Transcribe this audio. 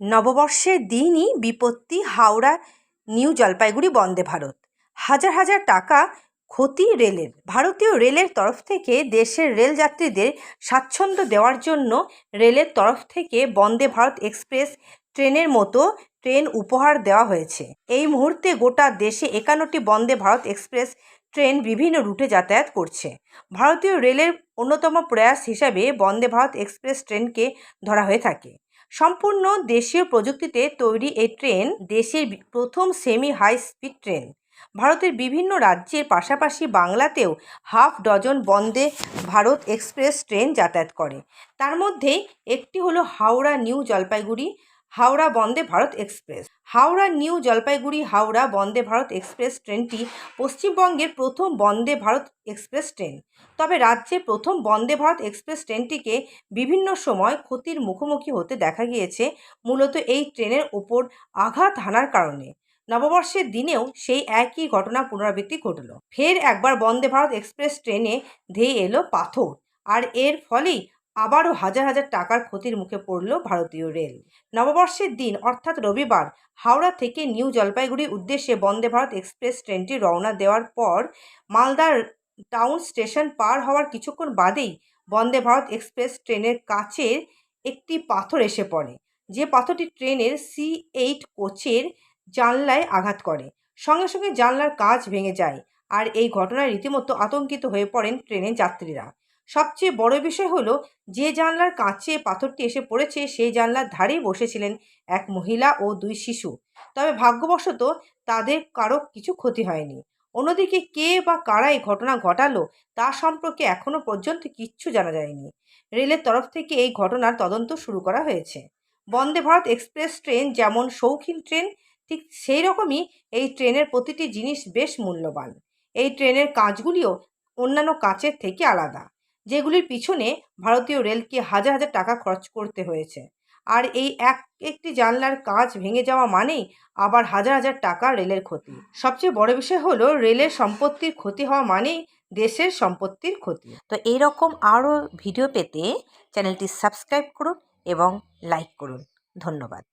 নববর্ষের দিনই বিপত্তি হাওড়া, নিউ জলপাইগুড়ি, বন্দে ভারত। হাজার হাজার টাকা ক্ষতি রেলের। ভারতীয় রেলের তরফ থেকে দেশের রেল যাত্রীদের স্বাচ্ছন্দ্য দেওয়ার জন্য রেলের তরফ থেকে বন্দে ভারত এক্সপ্রেস ট্রেনের মতো ট্রেন উপহার দেওয়া হয়েছে। এই মুহূর্তে গোটা দেশে একান্নটি বন্দে ভারত এক্সপ্রেস ট্রেন বিভিন্ন রুটে যাতায়াত করছে। ভারতীয় রেলের অন্যতম প্রয়াস হিসাবে বন্দে ভারত এক্সপ্রেস ট্রেনকে ধরা হয়ে থাকে। সম্পূর্ণ দেশীয় প্রযুক্তিতে তৈরি এই ট্রেন দেশের প্রথম সেমি হাই স্পিড ট্রেন ভারতের বিভিন্ন রাজ্যের পাশাপাশি বাংলাতেও half dozen Vande Bharat Express train যাতায়াত করে। তার মধ্যে একটি হলো Howrah New Jalpaiguri Howrah Vande Bharat Express. Howrah New Jalpaiguri Howrah Vande Bharat Express ট্রেনটি পশ্চিমবঙ্গের প্রথম বন্দে ভারত এক্সপ্রেস ট্রেন। তবে রাজ্যের প্রথম বন্দে ভারত এক্সপ্রেস ট্রেনটিকে বিভিন্ন সময় ক্ষতির মুখোমুখি হতে দেখা গিয়েছে, মূলত এই ট্রেনের ওপর আঘাত হানার কারণে। নববর্ষের দিনেও সেই একই ঘটনা পুনরাবৃত্তি ঘটল। ফের একবার বন্দে ভারত এক্সপ্রেস ট্রেনে ধেয়ে এলো পাথর, আর এর ফলেই আবারও হাজার হাজার টাকার ক্ষতির মুখে পড়ল ভারতীয় রেল। নববর্ষের দিন, অর্থাৎ রবিবার, হাওড়া থেকে নিউ জলপাইগুড়ির উদ্দেশ্যে বন্দে ভারত এক্সপ্রেস ট্রেনটি রওনা দেওয়ার পর মালদার টাউন স্টেশন পার হওয়ার কিছুক্ষণ বাদেই বন্দে ভারত এক্সপ্রেস ট্রেনের কাছের একটি পাথর এসে পড়ে। যে পাথরটি ট্রেনের সি এইট কোচের জানলায় আঘাত করে। সঙ্গে সঙ্গে জানলার কাজ ভেঙে যায় আর এই ঘটনায় রীতিমতো আতঙ্কিত হয়ে পড়েন ট্রেনের যাত্রীরা। সবচেয়ে বড় বিষয় হলো, যে জানলার কাঁচে পাথরটি এসে পড়েছে, সেই জানলার ধারেই বসেছিলেন এক মহিলা ও দুই শিশু। তবে ভাগ্যবশত তাদের কারও কিছু ক্ষতি হয়নি। অন্যদিকে কে বা কারা এই ঘটনা ঘটালো, তা সম্পর্কে এখনও পর্যন্ত কিচ্ছু জানা যায়নি। রেলের তরফ থেকে এই ঘটনার তদন্ত শুরু করা হয়েছে। বন্দে ভারত এক্সপ্রেস ট্রেন যেমন শৌখিন ট্রেন, ঠিক সেই রকমই এই ট্রেনের প্রতিটি জিনিস বেশ মূল্যবান। এই ট্রেনের কাঁচগুলিও অন্যান্য কাঁচের থেকে আলাদা। যেগুলির পিছনে ভারতীয় রেলকে হাজার হাজার টাকা খরচ করতে হয়েছে। আর এই এক, একটি জানলার কাঁচ ভেঙে যাওয়া মানেই আবার হাজার হাজার টাকা রেলের ক্ষতি। সবচেয়ে বড় বিষয় হলো রেলের সম্পত্তির ক্ষতি হওয়া মানেই দেশের সম্পত্তির ক্ষতি। তো এইরকম আরও ভিডিও পেতে চ্যানেলটি সাবস্ক্রাইব করুন এবং লাইক করুন। ধন্যবাদ।